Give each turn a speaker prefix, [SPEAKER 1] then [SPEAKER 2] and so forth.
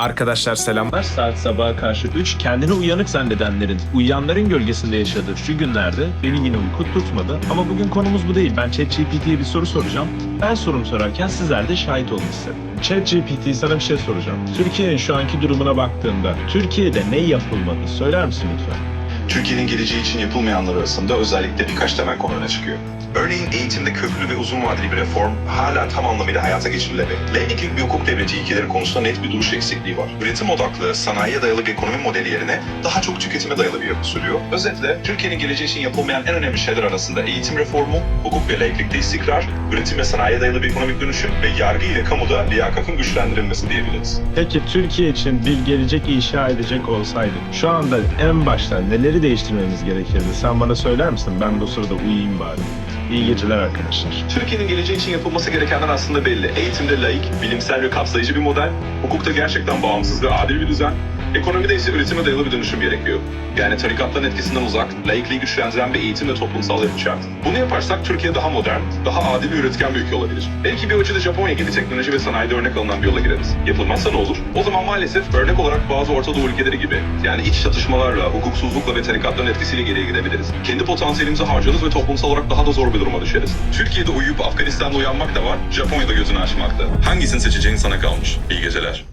[SPEAKER 1] Arkadaşlar selamlar. Saat sabaha karşı 3. Kendini uyanık zannedenlerin, uyuyanların gölgesinde yaşadığı şu günlerde beni yine uyku tutmadı. Ama bugün konumuz bu değil. Ben ChatGPT'ye bir soru soracağım. Ben sorum sorarken sizler de şahit olun isterim. ChatGPT sana bir şey soracağım. Türkiye'nin şu anki durumuna baktığında Türkiye'de ne yapılmalı söyler misin lütfen?
[SPEAKER 2] Türkiye'nin geleceği için yapılmayanlar arasında özellikle birkaç temel konu öne çıkıyor. Örneğin eğitimde köklü ve uzun vadeli bir reform hala tam anlamıyla hayata geçirilemedi. Laiklik bir hukuk devleti ilkeleri konusunda net bir duruş eksikliği var. Üretim odaklı, sanayiye dayalı bir ekonomi modeli yerine daha çok tüketime dayalı bir yapı sürüyor. Özetle Türkiye'nin geleceği için yapılmayan en önemli şeyler arasında eğitim reformu, hukuk ve laiklikte istikrar, üretim ve sanayiye dayalı bir ekonomik dönüşüm ve yargı ile kamuda liyakatın güçlendirilmesi diyebiliriz.
[SPEAKER 1] Peki Türkiye için bir gelecek inşa edecek olsaydık şu anda en başta neleri değiştirmemiz gerekirdi? Sen bana söyler misin? Ben o sırada uyuyayım bari. İyi geceler arkadaşlar.
[SPEAKER 2] Türkiye'nin geleceği için yapılması gerekenler aslında belli. Eğitimde laik, bilimsel ve kapsayıcı bir model, hukukta gerçekten bağımsız ve adil bir düzen, ekonomide ise üretime dayalı bir dönüşüm gerekiyor. Yani tarikatların etkisinden uzak, laikliği güçlendiren bir eğitim ve toplumsal yapı şart. Bunu yaparsak Türkiye daha modern, daha adil ve üretken bir ülke olabilir. Belki bir ölçüde Japonya gibi teknoloji ve sanayide örnek alınan bir yola gireriz. Yapılmazsa ne olur? O zaman maalesef örnek olarak bazı Orta Doğu ülkeleri gibi yani iç çatışmalarla, hukuksuzlukla ve tarikatların etkisiyle geriye gidebiliriz. Kendi potansiyelimizi harcarız ve toplumsal olarak daha da zor bir duruma düşeriz. Türkiye'de uyuyup Afganistan'da uyanmak da var, Japonya'da gözünü açmak da. Hangisini seçeceğin sana kalmış. İyi geceler.